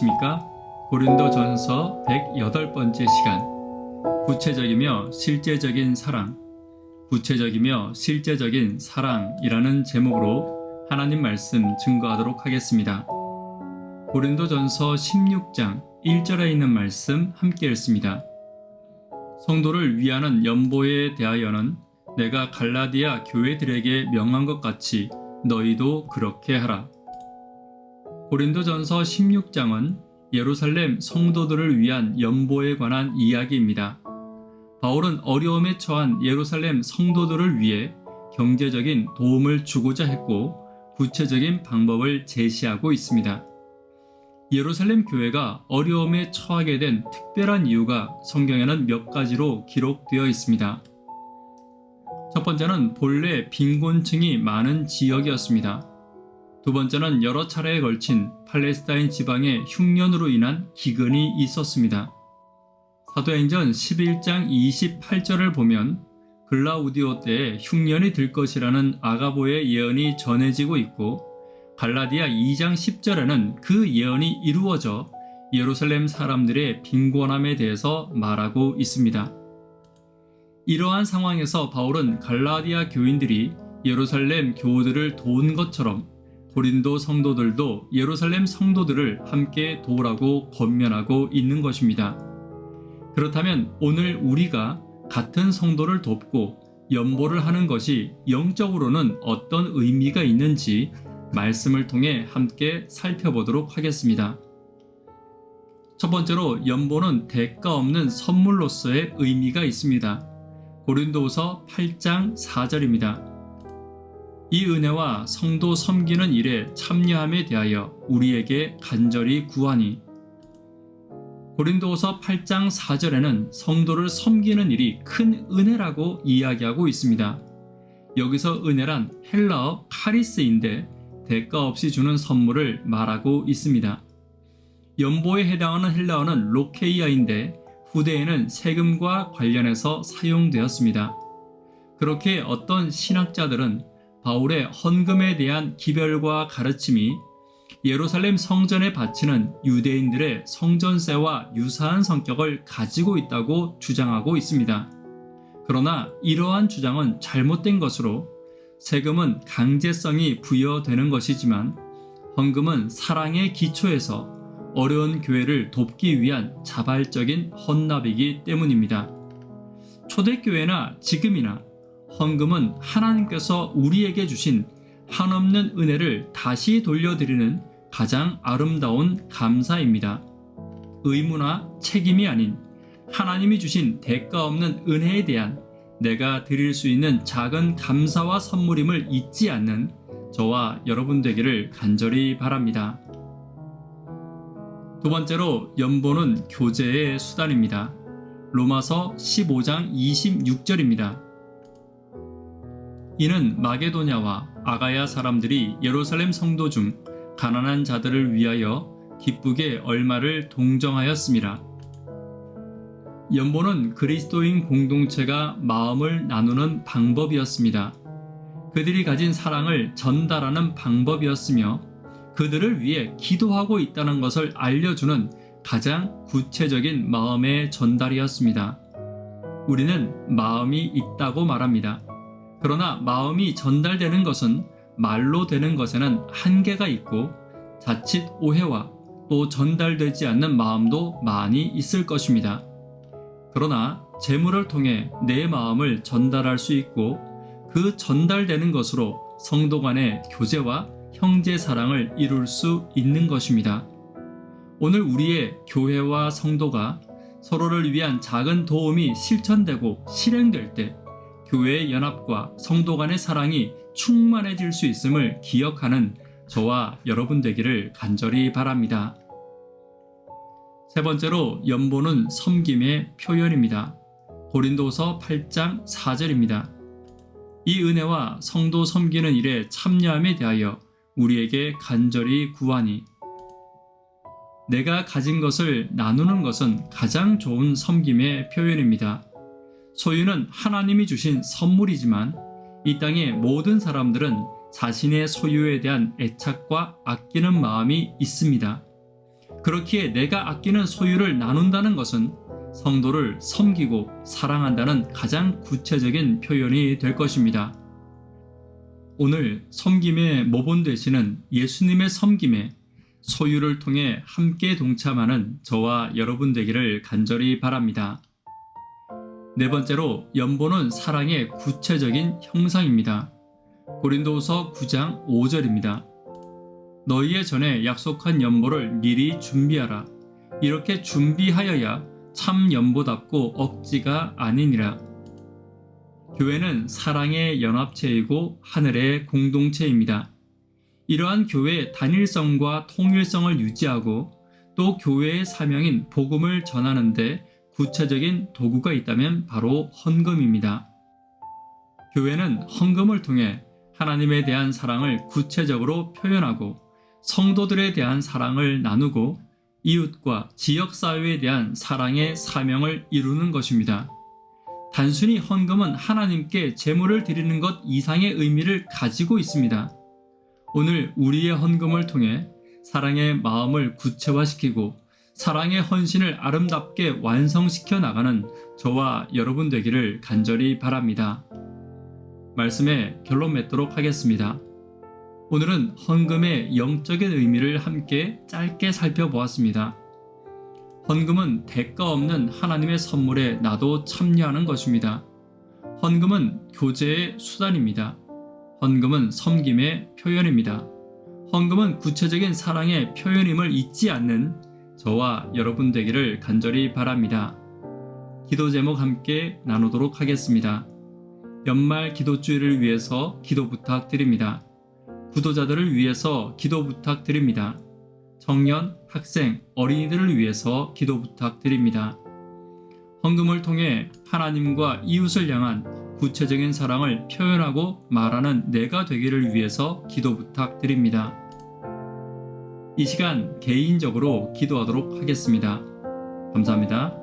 안녕하십니까? 고린도 전서 108번째 시간. 구체적이며 실제적인 사랑. 구체적이며 실제적인 사랑이라는 제목으로 하나님 말씀 증거하도록 하겠습니다. 고린도 전서 16장 1절에 있는 말씀 함께 읽습니다. 성도를 위하는 연보에 대하여는 내가 갈라디아 교회들에게 명한 것 같이 너희도 그렇게 하라. 고린도전서 16장은 예루살렘 성도들을 위한 연보에 관한 이야기입니다. 바울은 어려움에 처한 예루살렘 성도들을 위해 경제적인 도움을 주고자 했고 구체적인 방법을 제시하고 있습니다. 예루살렘 교회가 어려움에 처하게 된 특별한 이유가 성경에는 몇 가지로 기록되어 있습니다. 첫 번째는 본래 빈곤층이 많은 지역이었습니다. 두 번째는 여러 차례에 걸친 팔레스타인 지방의 흉년으로 인한 기근이 있었습니다. 사도행전 11장 28절을 보면 글라우디오 때에 흉년이 들 것이라는 아가보의 예언이 전해지고 있고 갈라디아 2장 10절에는 그 예언이 이루어져 예루살렘 사람들의 빈곤함에 대해서 말하고 있습니다. 이러한 상황에서 바울은 갈라디아 교인들이 예루살렘 교우들을 도운 것처럼 고린도 성도들도 예루살렘 성도들을 함께 도우라고 권면하고 있는 것입니다. 그렇다면 오늘 우리가 같은 성도를 돕고 연보를 하는 것이 영적으로는 어떤 의미가 있는지 말씀을 통해 함께 살펴보도록 하겠습니다. 첫 번째로 연보는 대가 없는 선물로서의 의미가 있습니다. 고린도서 8장 4절입니다. 이 은혜와 성도 섬기는 일에 참여함에 대하여 우리에게 간절히 구하니 고린도서 8장 4절에는 성도를 섬기는 일이 큰 은혜라고 이야기하고 있습니다. 여기서 은혜란 헬라어 카리스인데 대가 없이 주는 선물을 말하고 있습니다. 연보에 해당하는 헬라어는 로케이아인데 후대에는 세금과 관련해서 사용되었습니다. 그렇게 어떤 신학자들은 바울의 헌금에 대한 기별과 가르침이 예루살렘 성전에 바치는 유대인들의 성전세와 유사한 성격을 가지고 있다고 주장하고 있습니다. 그러나 이러한 주장은 잘못된 것으로 세금은 강제성이 부여되는 것이지만 헌금은 사랑의 기초에서 어려운 교회를 돕기 위한 자발적인 헌납이기 때문입니다. 초대교회나 지금이나 헌금은 하나님께서 우리에게 주신 한없는 은혜를 다시 돌려드리는 가장 아름다운 감사입니다. 의무나 책임이 아닌 하나님이 주신 대가 없는 은혜에 대한 내가 드릴 수 있는 작은 감사와 선물임을 잊지 않는 저와 여러분 되기를 간절히 바랍니다. 두 번째로 연보는 교제의 수단입니다. 로마서 15장 26절입니다. 이는 마게도냐와 아가야 사람들이 예루살렘 성도 중 가난한 자들을 위하여 기쁘게 얼마를 동정하였습니다. 연보는 그리스도인 공동체가 마음을 나누는 방법이었습니다. 그들이 가진 사랑을 전달하는 방법이었으며 그들을 위해 기도하고 있다는 것을 알려주는 가장 구체적인 마음의 전달이었습니다. 우리는 마음이 있다고 말합니다. 그러나 마음이 전달되는 것은 말로 되는 것에는 한계가 있고 자칫 오해와 또 전달되지 않는 마음도 많이 있을 것입니다. 그러나 재물을 통해 내 마음을 전달할 수 있고 그 전달되는 것으로 성도 간의 교제와 형제 사랑을 이룰 수 있는 것입니다. 오늘 우리의 교회와 성도가 서로를 위한 작은 도움이 실천되고 실행될 때 교회의 연합과 성도 간의 사랑이 충만해질 수 있음을 기억하는 저와 여러분 되기를 간절히 바랍니다. 세 번째로 연보는 섬김의 표현입니다. 고린도서 8장 4절입니다. 이 은혜와 성도 섬기는 일에 참여함에 대하여 우리에게 간절히 구하니 내가 가진 것을 나누는 것은 가장 좋은 섬김의 표현입니다. 소유는 하나님이 주신 선물이지만 이 땅의 모든 사람들은 자신의 소유에 대한 애착과 아끼는 마음이 있습니다. 그렇기에 내가 아끼는 소유를 나눈다는 것은 성도를 섬기고 사랑한다는 가장 구체적인 표현이 될 것입니다. 오늘 섬김의 모본 되시는 예수님의 섬김에 소유를 통해 함께 동참하는 저와 여러분 되기를 간절히 바랍니다. 네 번째로 연보는 사랑의 구체적인 형상입니다. 고린도후서 9장 5절입니다. 너희의 전에 약속한 연보를 미리 준비하라. 이렇게 준비하여야 참 연보답고 억지가 아니니라. 교회는 사랑의 연합체이고 하늘의 공동체입니다. 이러한 교회의 단일성과 통일성을 유지하고 또 교회의 사명인 복음을 전하는데 구체적인 도구가 있다면 바로 헌금입니다. 교회는 헌금을 통해 하나님에 대한 사랑을 구체적으로 표현하고 성도들에 대한 사랑을 나누고 이웃과 지역사회에 대한 사랑의 사명을 이루는 것입니다. 단순히 헌금은 하나님께 제물을 드리는 것 이상의 의미를 가지고 있습니다. 오늘 우리의 헌금을 통해 사랑의 마음을 구체화시키고 사랑의 헌신을 아름답게 완성시켜 나가는 저와 여러분 되기를 간절히 바랍니다. 말씀에 결론 맺도록 하겠습니다. 오늘은 헌금의 영적인 의미를 함께 짧게 살펴보았습니다. 헌금은 대가 없는 하나님의 선물에 나도 참여하는 것입니다. 헌금은 교제의 수단입니다. 헌금은 섬김의 표현입니다. 헌금은 구체적인 사랑의 표현임을 잊지 않는 저와 여러분 되기를 간절히 바랍니다. 기도 제목 함께 나누도록 하겠습니다. 연말 기도주의를 위해서 기도 부탁드립니다. 구도자들을 위해서 기도 부탁드립니다. 청년, 학생, 어린이들을 위해서 기도 부탁드립니다. 헌금을 통해 하나님과 이웃을 향한 구체적인 사랑을 표현하고 말하는 내가 되기를 위해서 기도 부탁드립니다. 이 시간 개인적으로 기도하도록 하겠습니다. 감사합니다.